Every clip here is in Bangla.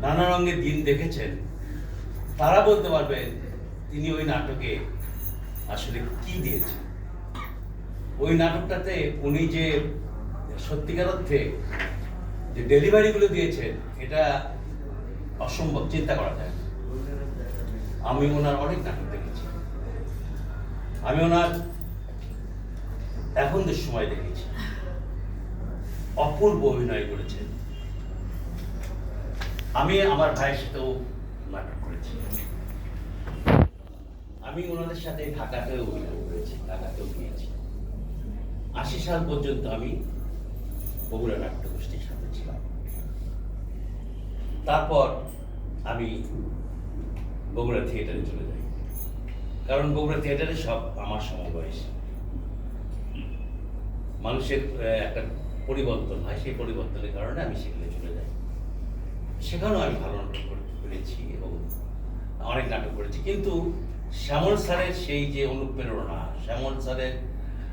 নানা রঙের দিন দেখেছেন। তারা বলতে পারবে, তিনি ওই নাটকে আসলে কি দিয়েছেন? ওই নাটকটাতে উনি যে সত্যিকার অর্থে যে ডেলিভারিগুলো দিয়েছেন, এটা অসম্ভব, চিন্তা করা যায় আমি ওনার অনেক নাটক দেখেছি। আমি ওনার এখন সময় দেখেছি। অপূর্ব অভিনয় করেছেন। আমি আমার ভাইয়ের সাথেও নাটক করেছি। আমি ওনাদের সাথে ঢাকাতেও অভিনয় করেছি, ঢাকাতেও গিয়েছি। আশি সাল পর্যন্ত আমি বগুড়া নাট্যগোষ্ঠীর সাথে ছিলাম। তারপর আমি বগুড়া থিয়েটারে চলে যাই। কারণ বগুড়া থিয়েটারে সব আমার সমবয়সী। মানুষের একটা পরিবর্তন হয়, সেই পরিবর্তনের কারণে আমি সেখানে চলে যাই। সেখানেও আমি ভালো নাটক করে- করেছি এবং অনেক নাটক করেছি। কিন্তু শ্যামল স্যারের সেই যে অনুপ্রেরণা, শ্যামল স্যারের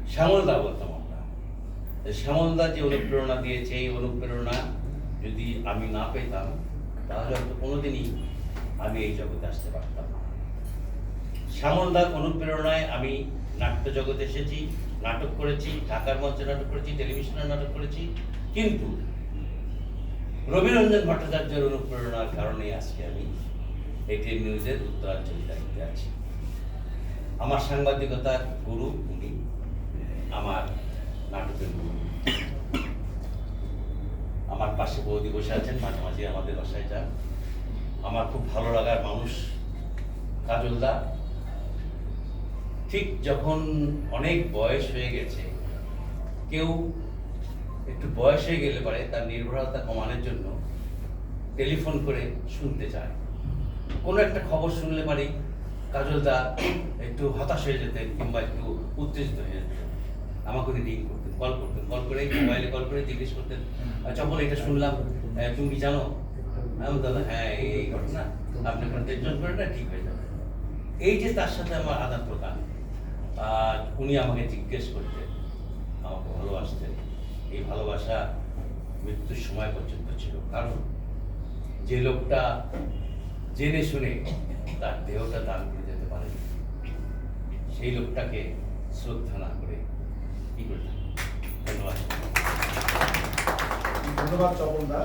শ্যামলদা বলতাম আমরা। শ্যামলদা যে অনুপ্রেরণা দিয়েছে, এই অনুপ্রেরণা যদি আমি না পেতাম, তাহলে হয়তো কোনোদিনই আমি এই জগতে আসতে পারতাম না। শ্যামলদার অনুপ্রেরণায় আমি নাট্য জগতে এসেছি, নাটক করেছি, ঢাকার মঞ্চে নাটক করেছি, টেলিভিশনে নাটক করেছি। কিন্তু রবিরঞ্জন ভট্টাচার্যের অনুপ্রেরণার কারণে আজকে আমি এটিএন নিউজের উত্তরাঞ্চল দায়িত্বে আছি। আমার সাংবাদিকতার গুরু উনি, আমার নাটকের গুরু। আমার পাশে বৌদি বসে আছেন, মাঝে মাঝে আমাদের বাসায় যান। আমার খুব ভালো লাগার মানুষ কাজলদা ঠিক যখন অনেক বয়স হয়ে গেছে, কেউ একটু বয়স হয়ে গেলে পারে তার নির্ভরতা কমানোর জন্য টেলিফোন করে শুনতে চায়। কোনো একটা খবর শুনলে পারি কাজলদা একটু হতাশ হয়ে যেতেন কিংবা একটু উত্তেজিত হয়ে যেতেন। আমাকে উনি রিং করতেন কল করতেন কল করে মোবাইলে কল করে জিজ্ঞেস করতেন চপল এটা শুনলাম তুমি কি জানো? আমি বলতাম, হ্যাঁ এই ঘটনা আপনি কোনো টেনশন করেন না ঠিক হয়ে যাবে। এই যে তার সাথে আমার আদান প্রদান আর উনি আমাকে জিজ্ঞেস করতেন আমাকে ভালোবাসতেন। এই ভালোবাসা মৃত্যুর সময় পর্যন্ত ছিল। কারণ যে লোকটা জেনে শুনে তার দেহটা দান করে যেতে পারে সেই লোকটাকে শ্রদ্ধা না করে কি করে? ধন্যবাদ। ধন্যবাদ চপলদা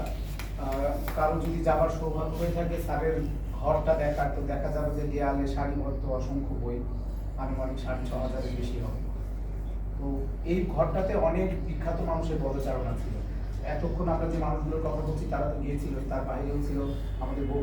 আহ, কারও যদি যাবার সৌভাগ্য হয়ে থাকে স্যারের ঘরটা দেখার তো দেখা যাবে যে দেয়ালে সারিবদ্ধ অসংখ্য বই আনুমানিক সাড়ে ছ হাজারের বেশি হবে। তো এই ঘরটাতে অনেক বিখ্যাত মানুষের পদচারণা ছিল। এতক্ষণ আমরা যে মানুষগুলোর কথা বলছি, তারা তো গিয়েছিল, তার বাইরেও ছিল আমাদের